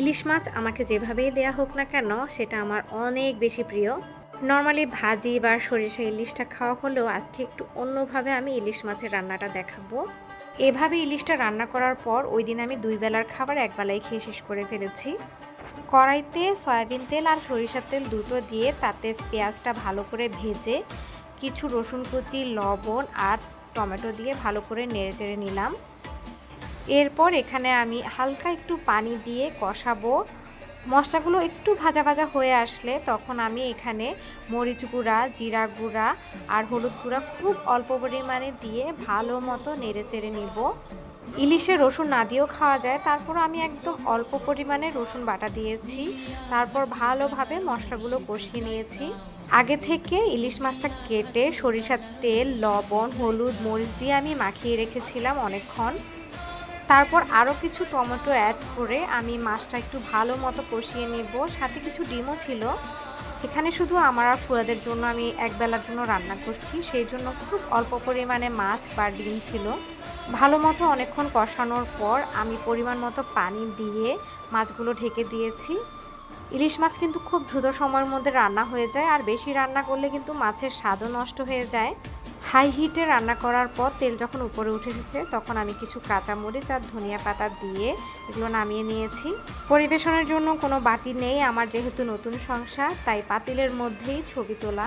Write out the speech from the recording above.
ইলিশ মাছ আমাকে যেভাবেই দেয়া হোক না কেন, সেটা আমার অনেক বেশি প্রিয়। নর্মালি ভাজি বা সরিষা ইলিশটা খাওয়া হলেও আজকে একটু অন্যভাবে আমি ইলিশ মাছের রান্নাটা দেখাবো। এভাবে ইলিশটা রান্না করার পর ওই দিন আমি দুই বেলার খাবার এক বেলায় খেয়ে শেষ করে ফেলেছি। কড়াইতে সয়াবিন তেল আর সরিষার তেল দুটো দিয়ে তাতে পেঁয়াজটা ভালো করে ভেজে কিছু রসুন কুচি, লবণ আর টমেটো দিয়ে ভালো করে নেড়ে চেড়ে নিলাম। এরপর এখানে আমি হালকা একটু পানি দিয়ে কষাবো। মশলাগুলো একটু ভাজা ভাজা হয়ে আসলে তখন আমি এখানে মরিচ গুঁড়া, জিরা গুঁড়া আর হলুদ গুঁড়া খুব অল্প পরিমাণে দিয়ে ভালো মতো নেড়ে চেড়ে নিব। ইলিশে রসুন না দিয়েও খাওয়া যায়। তারপর আমি একদম অল্প পরিমাণে রসুন বাটা দিয়েছি। তারপর ভালোভাবে মশলাগুলো কষিয়ে নিয়েছি। আগে থেকে ইলিশ মাছটা কেটে সরিষার তেল, লবণ, হলুদ, মরিচ দিয়ে আমি মাখিয়ে রেখেছিলাম অনেকক্ষণ। তারপর আরও কিছু টমেটো অ্যাড করে আমি মাছটা একটু ভালো মতো কষিয়ে নেব। সাথে কিছু ডিমও ছিল। এখানে শুধু আমার আর ফুয়াদের জন্য আমি একবেলার জন্য রান্না করছি। সেই জন্য খুব অল্প পরিমাণে মাছ বা ডিম ছিল। ভালো মতো অনেকক্ষণ কষানোর পর আমি পরিমাণ মতো পানি দিয়ে মাছগুলো ঢেকে দিয়েছি। ইলিশ মাছ কিন্তু খুব দ্রুত সময়ের মধ্যে রান্না হয়ে যায়। আর বেশি রান্না করলে কিন্তু মাছের স্বাদও নষ্ট হয়ে যায়। হাই হিটে রান্না করার পর তেল যখন উপরে উঠে এসেছে, তখন আমি কিছু কাঁচামরিচ আর ধনিয়া পাতা দিয়ে এগুলো নামিয়ে নিয়েছি। পরিবেশনের জন্য কোনো বাটি নেই, আমার যেহেতু নতুন সংসার, তাই পাতিলের মধ্যেই ছবি তোলা।